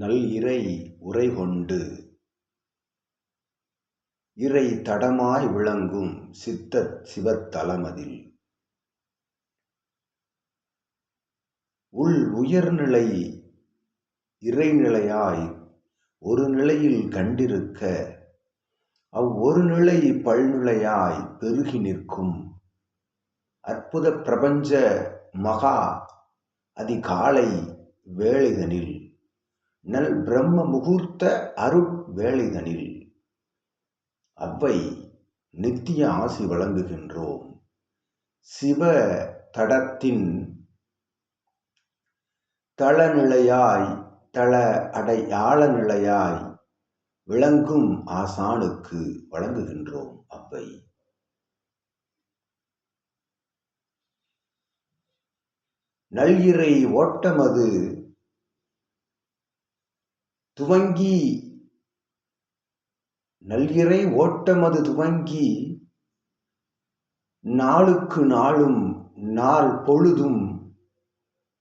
நல் இறை உரைகொண்டு இறை தடமாய் விளங்கும் சித்தத் சிவத்தலமதில் உள் உயர்நிலை இறைநிலையாய் ஒரு நிலையில் கண்டிருக்க அவ்வொரு நிலை பல்நிலையாய் பெருகி நிற்கும் அற்புத பிரபஞ்ச மகா அதிகாலை வேளைதனில். நல் பிரம்ம முகூர்த்த அருட்வேளைதனில் அவ்வை நித்திய ஆசி வழங்குகின்றோம். சிவ தடத்தின் தளநிலையாய் தள அடையாள நிலையாய் விளங்கும் ஆசானுக்கு வழங்குகின்றோம் அவ்வை. நல்கிறை ஓட்டமது துவங்கி நல்கிறை ஓட்டமது துவங்கி நாளுக்கு நாளும் நாள் பொழுதும்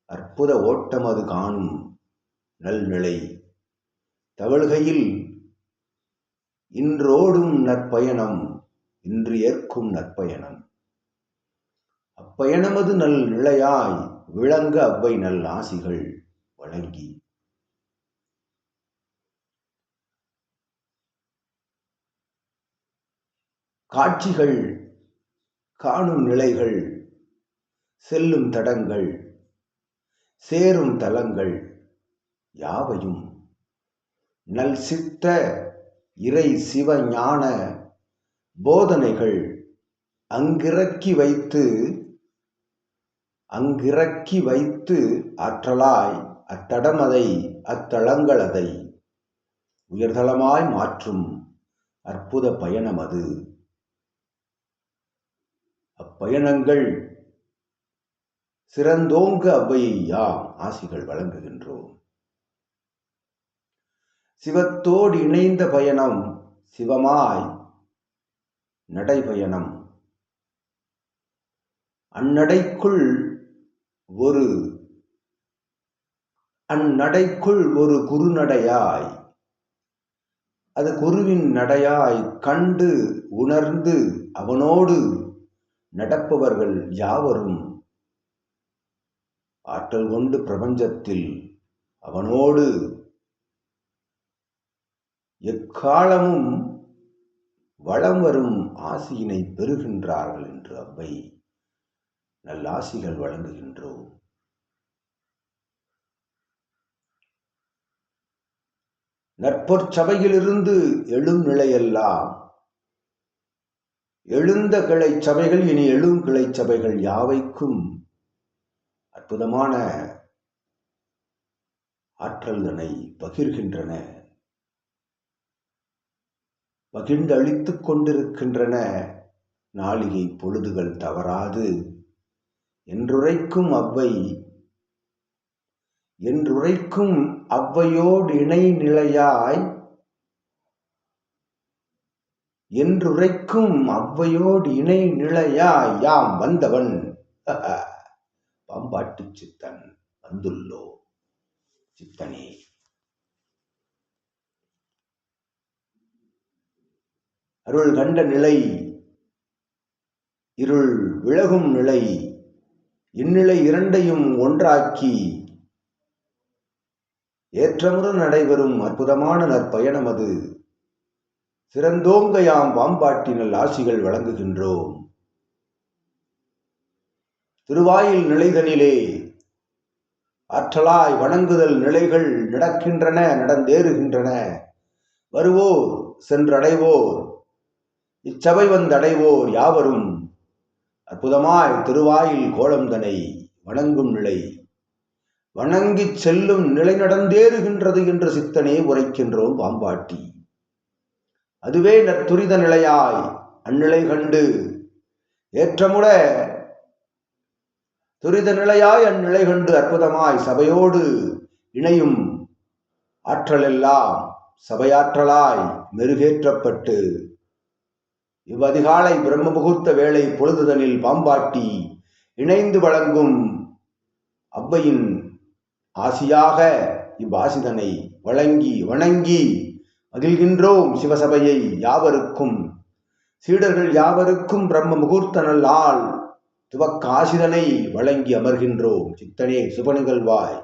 அற்புத ஓட்டமது காணும் நல்நிலை. தவழ்கையில் இன்றோடும் நற்பயணம் இன்று ஏற்கும் நற்பயணம். அப்பயணமது நல் நிலையாய் விளங்க அவ்வை நல் ஆசிகள் வழங்கி. காட்சிகள் காணும் நிலைகள் செல்லும் தடங்கள் சேரும் தலங்கள் யாவையும்? நல் சித்த இறை சிவ ஞான போதனைகள் அங்கிறக்கி வைத்து அங்கிறக்கி வைத்து ஆற்றலாய் அத்தடமதை அத்தளங்களதை உயர்தளமாய் மாற்றும் அற்புத பயணம் அது. அப்பயணங்கள். சிறந்தோங்க அவ்வையை யாம் ஆசிகள் வழங்குகின்றோம். சிவத்தோடு இணைந்த பயணம் சிவமாய் நடைபயணம். அந்நடைக்குள் ஒரு அந்நடைக்குள் ஒரு குறுநடையாய் அது குருவின் நடையாய் கண்டு உணர்ந்து அவனோடு நடப்பவர்கள் யாவரும் ஆற்றல் கொண்டு பிரபஞ்சத்தில் அவனோடு எக்காலமும் வளம் வரும் ஆசியினை பெறுகின்றார்கள் என்று அவ்வை நல்லாசிகள் வழங்குகின்றோம். நற்பொற்சபையிலிருந்து எழும் நிலையெல்லாம் எழுந்த கிளை சபைகள் இனி எழும் கிளை சபைகள் யாவைக்கும் அற்புதமான ஆற்றல்தனை பகிர்கின்றன பகிர்ந்து கொண்டிருக்கின்றன. நாளிகை பொழுதுகள் தவறாது என்றுரைக்கும் அவ்வை என்றுரைக்கும் அவ்வையோடு இணை நிலையாய் என்றுரைக்கும் அவ்வையோடு இணை நிலையா யாம் வந்தவன்? பம்பாட்டு சித்தன் வந்துள்ளோ? சித்தனே. அருள் கண்ட நிலை இருள் விலகும் நிலை இந்நிலை இரண்டையும் ஒன்றாக்கி ஏற்றமுற நடைபெறும் அற்புதமான நற்பயணம் அது. சிறந்தோங்க யாம் பாம்பாட்டினல் ஆசிகள் வழங்குகின்றோம். திருவாயில் நிலைதனிலே ஆற்றலாய் வணங்குதல் நிலைகள் நடக்கின்றன நடந்தேறுகின்றன. வருவோர் சென்றடைவோர் இச்சபை வந்தடைவோர் யாவரும் அற்புதமாய் திருவாயில் கோலந்தனை வணங்கும் நிலை. வணங்கிச் செல்லும் நிலை நடந்தேறுகின்றது என்று சித்தனே உரைக்கின்றோம் பாம்பாட்டி அதுவே நற்துரித நிலையாய் அந்நிலை கண்டு. ஏற்றமுட துரித நிலையாய் அந்நிலை கண்டு அற்புதமாய் சபையோடு இணையும் ஆற்றலெல்லாம் சபையாற்றலாய் மெருகேற்றப்பட்டு. இவ்வதிகாலை பிரம்ம முகூர்த்த வேளை பொழுதுதனில் பாம்பாட்டி இணைந்து வழங்கும் அவ்வையின் ஆசியாக இவ்வாசிதனை வழங்கி வணங்கி மகிழ்கின்றோம் சிவசபையை யாவருக்கும். சீடர்கள் யாவருக்கும் பிரம்ம முகூர்த்த நல்லால் துவக்காசிதனை வழங்கி அமர்கின்றோம். சித்தனே சுபநிகழ்வாய்